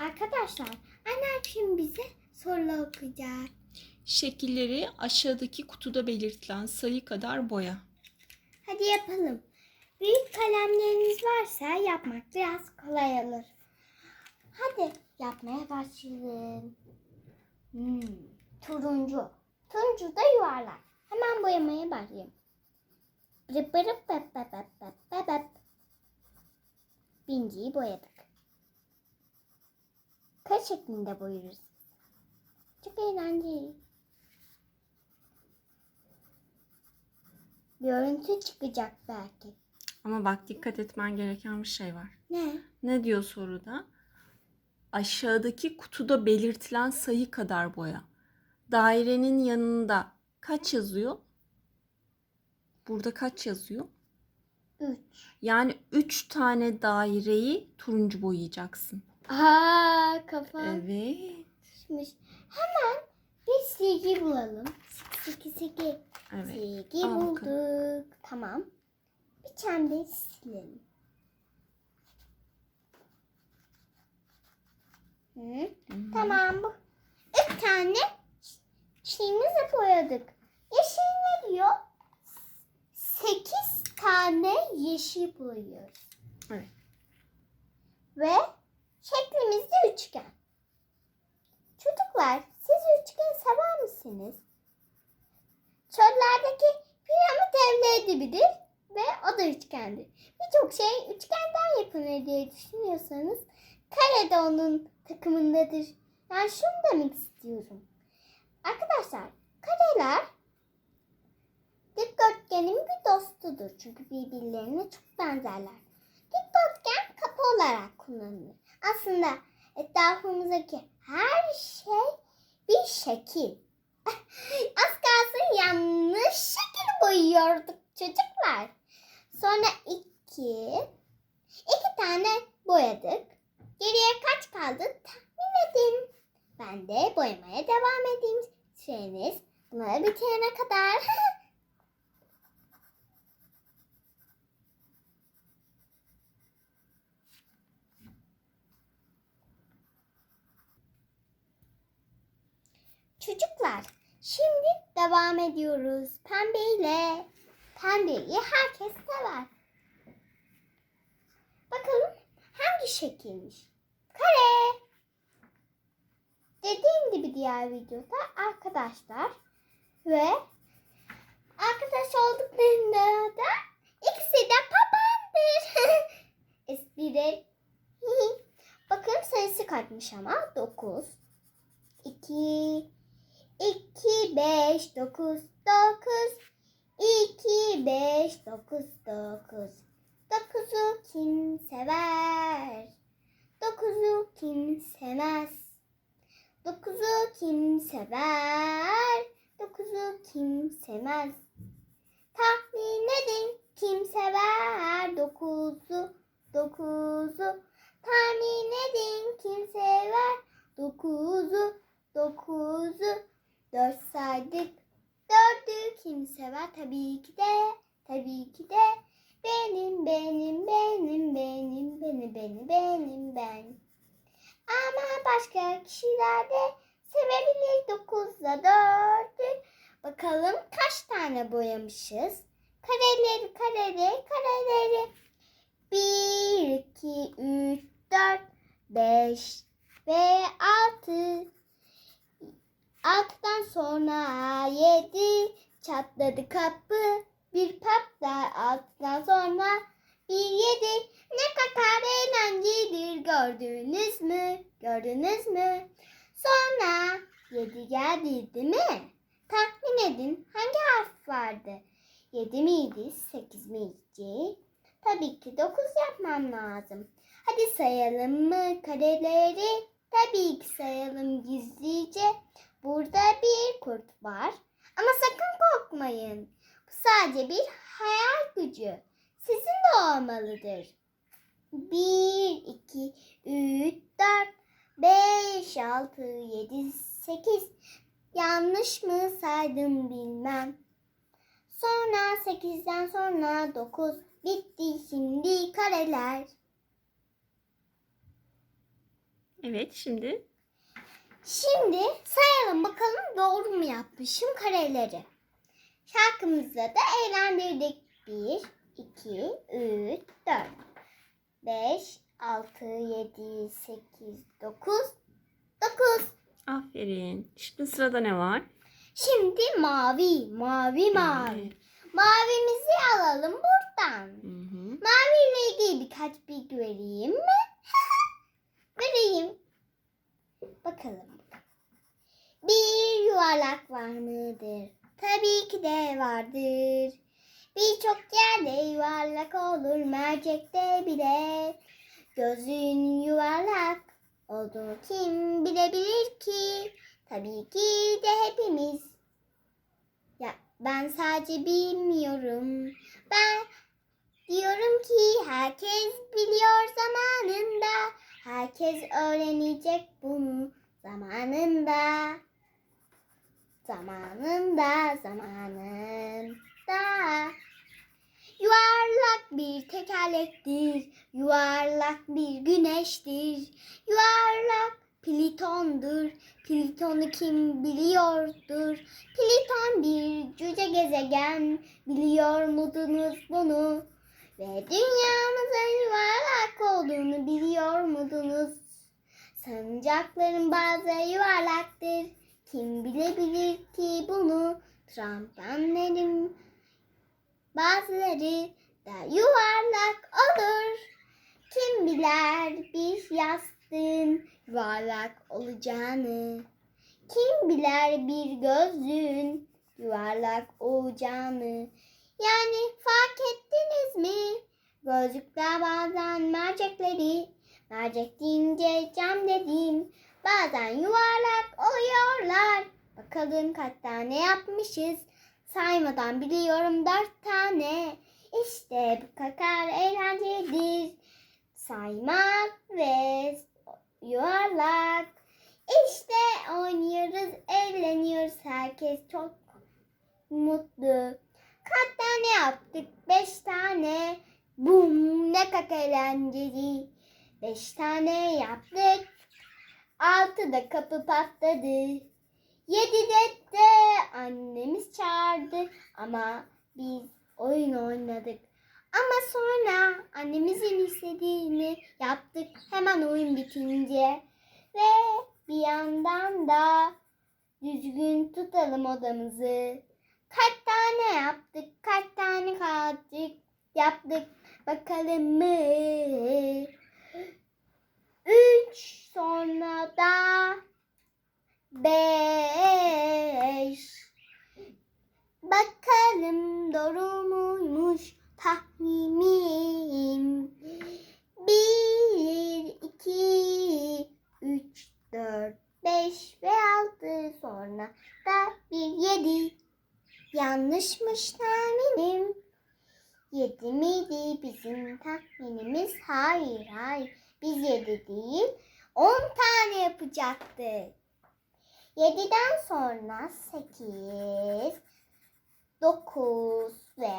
Arkadaşlar annem şimdi bize soru okuyacak. Şekilleri aşağıdaki kutuda belirtilen sayı kadar boya. Hadi yapalım. Büyük kalemleriniz varsa yapmak biraz kolay olur. Hadi yapmaya başlayalım. Hmm, turuncu. Turuncu da yuvarlak. Hemen boyamaya başlayayım. Bırıp bırıp bap bap bap bap bap. Binciyi boyadık. Kaç şeklinde boyarız? Çok eğlenceli. Görüntü çıkacak belki. Ama bak dikkat etmen gereken bir şey var. Ne? Ne diyor soruda? Aşağıdaki kutuda belirtilen sayı kadar boya. Dairenin yanında kaç yazıyor? Burada kaç yazıyor? Üç. Yani 3 tane daireyi turuncu boyayacaksın. Aa kafam Evet. şişmiş. Hemen bir silgi bulalım. Silgi silgi. Evet. Silgi Al bulduk. bakalım. Tamam. Bir çember silelim. Hı? Hı. Tamam bu. Üç tane şeyimizi boyadık. Yeşil ne diyor? Sekiz tane yeşil boyuyoruz. Evet. Ve gibidir ve o da üçgendir. Birçok şey üçgenden yapılır diye düşünüyorsanız kare de onun takımındadır. Yani şunu demek istiyorum. Arkadaşlar kareler dikdörtgenin bir dostudur. Çünkü birbirlerine çok benzerler. Dikdörtgen kapı olarak kullanılır. Aslında etrafımızdaki her şey bir şekil. Az kalsın yanlış şekil boyuyorduk çocuklar. Sonra iki, iki tane boyadık. Geriye kaç kaldı tahmin edin. Ben de boyamaya devam edeyim. Süreniz bunları bitirene kadar. Çocuklar, şimdi devam ediyoruz. Pembeyle. Pembeyi herkes sever. Bakalım hangi şekilmiş? Kare. Dediğim gibi diğer videoda arkadaşlar ve arkadaş olduklarında da ikisi de babamdır. Espri. Bakın sayısı kaçmış ama 9. 2 2 5 9 9 2 5 9 9 9'u kim sever? 9'u kim sevmez? 9'u kim sever? 9'u kim sevmez? Tahmin edin kim sever? 9'u 9'u tahmin edin kim sever? 9'u 9'u 4 saydık. 4'ü kim sever? Tabii ki de tabii ki de benim benim benim benim benim benim benim ben. Ama başka kişiler de sevebilir 9'la 4'ü. Bakalım kaç tane boyamışız? Kareleri kareleri kareleri. 1, 2, 3, 4, 5 ve 6. Altıdan sonra yedi çatladı kapı. Bir patlar altıdan sonra bir yedi. Ne kadar eğlencelidir gördünüz mü? Gördünüz mü? Sonra yedi geldi değil mi? Tahmin edin hangi harf vardı? Yedi miydi? Sekiz miydi? Tabii ki dokuz yapmam lazım. Hadi sayalım mı kareleri? Tabii ki sayalım gizlice. Burada bir kurt var. Ama sakın korkmayın. Bu sadece bir hayal gücü. Sizin de olmalıdır. 1, 2, 3, 4, 5, 6, 7, 8. Yanlış mı saydım bilmem. Sonra 8'den sonra 9. Bitti şimdi kareler. Evet şimdi Şimdi sayalım bakalım doğru mu yapmışım kareleri. Şarkımızda da eğlendirdik. 1, 2, 3, 4, 5, 6, 7, 8, 9, 9. aferin. Şimdi sırada ne var? Şimdi mavi, mavi, mavi. Mavimizi alalım buradan. Hı hı. Maviyle ilgili birkaç bilgi vereyim mi? vereyim. Bakalım. Yuvarlak var mıdır? Tabii ki de vardır. Birçok yerde yuvarlak olur, mercekte bile. Gözün yuvarlak olduğunu kim bilebilir ki? Tabii ki de hepimiz. Ya ben sadece bilmiyorum. Ben diyorum ki herkes biliyor zamanında. Herkes öğrenecek bunu zamanında. Zamanında, zamanında. Yuvarlak bir tekerlektir, yuvarlak bir güneştir, yuvarlak Pliton'dur. Pliton'u kim biliyordur? Pliton bir cüce gezegen, biliyor muydunuz bunu? Ve dünyamızın yuvarlak olduğunu biliyor muydunuz? Sancakların bazı yuvarlaktır. Kim bilebilir ki bunu? Trampanlerin bazıları da yuvarlak olur. Kim biler bir yastığın yuvarlak olacağını? Kim biler bir gözlüğün yuvarlak olacağını? Yani fark ettiniz mi? Gözlükler bazen mercekleri, mercek deyince cam dedim. Bazen yuvarlak oluyorlar. Bakalım kaç tane yapmışız. Saymadan biliyorum dört tane. İşte bu kadar eğlencelidir. Saymak ve yuvarlak. İşte oynuyoruz, eğleniyoruz. Herkes çok mutlu. Kaç tane yaptık? Beş tane. Bum ne kadar eğlenceli. Beş tane yaptık. Altıda kapı patladı. Yedide de annemiz çağırdı ama biz oyun oynadık. Ama sonra annemizin istediğini yaptık hemen oyun bitince. Ve bir yandan da düzgün tutalım odamızı. Kaç tane yaptık, kaç tane kaldık yaptık bakalım mı? Üç sonra da beş. Bakalım doğru muymuş tahminim? Bir, iki, üç, dört, beş ve altı sonra da bir yedi. Yanlışmış tahminim. Yedi miydi bizim tahminimiz? Hayır. Biz yedi değil, on tane yapacaktık. Yediden sonra sekiz, dokuz ve